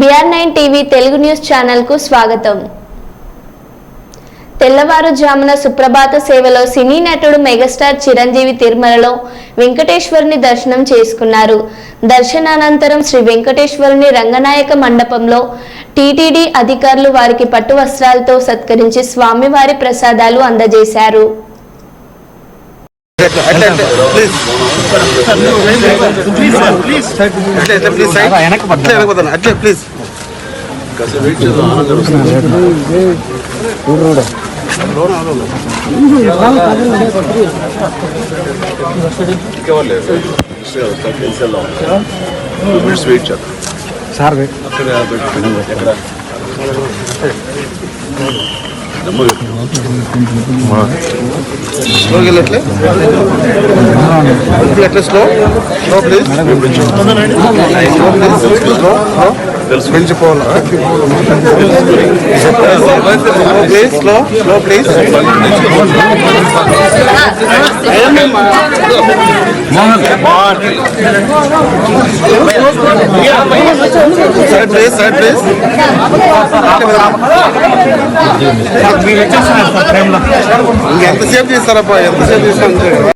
BR nine TV Telugu news ఛానల్కు స్వాగతం. తెల్లవారుజామున సుప్రభాత సేవలో సినీ నటుడు మెగాస్టార్ చిరంజీవి తిరుమలలో వెంకటేశ్వరుని దర్శనం చేసుకున్నారు. దర్శనానంతరం శ్రీ వెంకటేశ్వరుని రంగనాయక మండపంలో టీటీడీ అధికారులు వారికి పట్టు వస్త్రాలతో సత్కరించి స్వామివారి ప్రసాదాలు అందజేశారు. ప్లీజ్ అట్లా అట్లా ప్లీజ్ సైడ్ అట్లా వెనకపోతాను అట్లా ప్లీజ్ సార్ ఎక్కడ స్లోకి slow slow please slow slow పెంచిపోవాలి please slow slow please side please side please ఎంతసేపు చేస్తారప్పా ఎంతసేపు చేస్తాను